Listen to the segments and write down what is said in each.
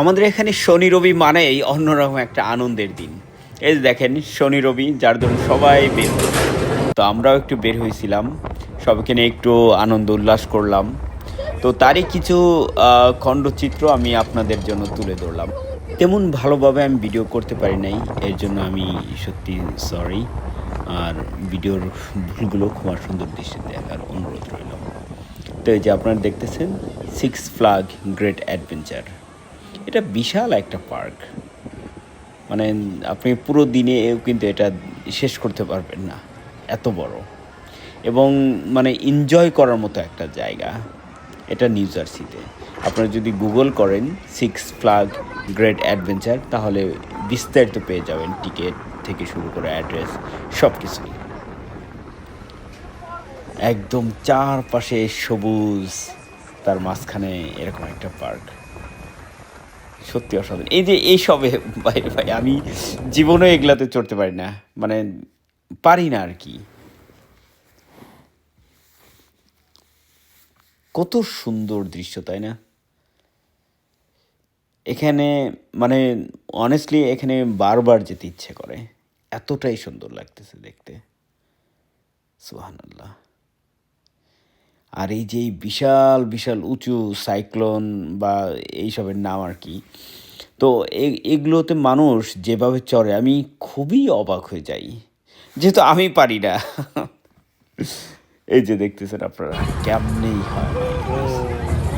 আমাদের এখানে শনি, রবি মানেই অন্যরকম একটা আনন্দের দিন। এই দেখেন, শনি, রবি, যার ধরুন সবাই বের। তো আমরাও একটু বের হয়েছিলাম, সবাইকে নিয়ে একটু আনন্দ, উল্লাস করলাম। তো তারই কিছু খণ্ডচিত্র আমি আপনাদের জন্য তুলে ধরলাম। তেমন ভালোভাবে আমি ভিডিও করতে পারি নাই, এর জন্য আমি সত্যি সরি আর ভিডিওর ভুলগুলো খুব সুন্দর দৃষ্টিতে দেখার অনুরোধ রইল। তো এই যে আপনারা দেখতেছেন সিক্স ফ্লাগ গ্রেট অ্যাডভেঞ্চার এটা বিশাল একটা পার্ক। মানে আপনি পুরো দিনে কিন্তু এটা শেষ করতে পারবেন না। এত বড়। এবং মানে এনজয় করার মতো একটা জায়গা। এটা নিউ জার্সিতে আপনারা যদি গুগল করেন সিক্স ফ্লাগ গ্রেট অ্যাডভেঞ্চার তাহলে বিস্তারিত পেয়ে যাবেন টিকিট থেকে শুরু করে অ্যাড্রেস সব কিছুই একদম চারপাশে সবুজ, তার মাঝখানে এরকম একটা পার্ক। সত্যি অসাধারণ। এই যে এই সবে, ভাই ভাই, আমি জীবনে এগুলাতে চড়তে পারি না। মানে পারি না আর কি। কত সুন্দর দৃশ্য, তাই না? এখানে মানে অনেস্টলি এখানে বারবার যেতে ইচ্ছে করে। এতটাই সুন্দর লাগতেছে দেখতে। সুহানাল্লাহ আর এই যে বিশাল বিশাল উঁচু সাইক্লোন বা এইসবের নাম আর কি, তো এগুলোতে মানুষ যেভাবে চড়ে আমি খুবই অবাক হয়ে যাই। যেহেতু আমি পারি না। এই যে দেখতেছেন আপনারা, কেমনেই হয়।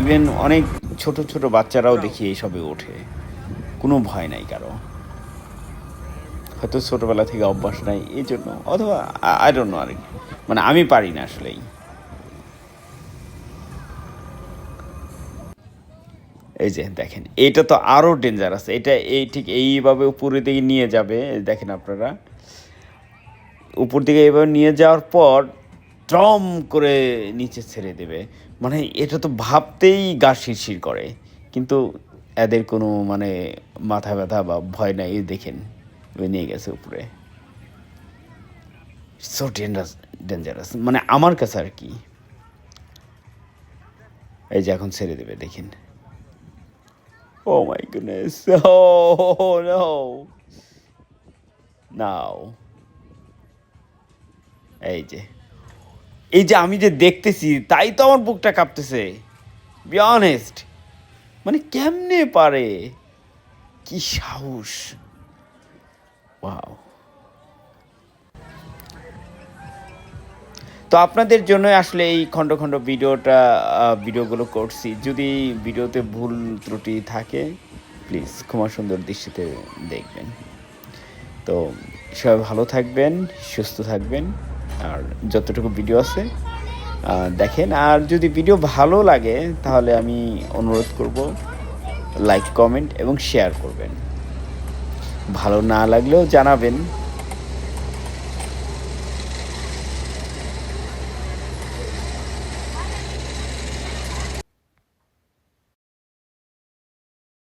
ইভেন অনেক ছোট ছোট বাচ্চারাও দেখি এইসবে ওঠে। কোনো ভয় নাই কারও। হয়তো ছোটবেলা থেকে অভ্যাস নাই এই জন্য অথবা আই ডোন্ট নো আর। মানে আমি পারি না আসলেই। এই যে দেখেন, এটা তো আরও ডেঞ্জারাস এটা এই ঠিক এইভাবে উপরের দিকে নিয়ে যাবে দেখেন আপনারা। উপর দিকে এইভাবে নিয়ে যাওয়ার পর ট্রম করে নিচে ছেড়ে দেবে। মানে এটা তো ভাবতেই গা শিরশির করে, কিন্তু এদের কোনো মানে মাথা ব্যথা বা ভয় নাই দেখেন নিয়ে গেছে উপরে। সো ডেঞ্জারাস ডেঞ্জারাস মানে আমার কাছে আর কি। এই যে এখন ছেড়ে দেবে, দেখেন। Oh my goodness. Oh no. Now. এই যে এই যে আমি যে দেখতেছি, তাই তো আমার বুকটা কাঁপতেছে বি অনেস্ট মানে কেমনে পারে কি সাহস ওয়াও তো আপনাদের জন্য আসলে এই খণ্ড খণ্ড ভিডিওটা ভিডিওগুলো করছি। যদি ভিডিওতে ভুল ত্রুটি থাকে প্লিজ ক্ষমা সুন্দর দৃষ্টিতে দেখবেন। তো সবাই ভালো থাকবেন, সুস্থ থাকবেন। আর যতটুকু ভিডিও আছে দেখেন। আর যদি ভিডিও ভালো লাগে, তাহলে আমি অনুরোধ করব লাইক কমেন্ট এবং শেয়ার করবেন। ভালো না লাগলেও জানাবেন।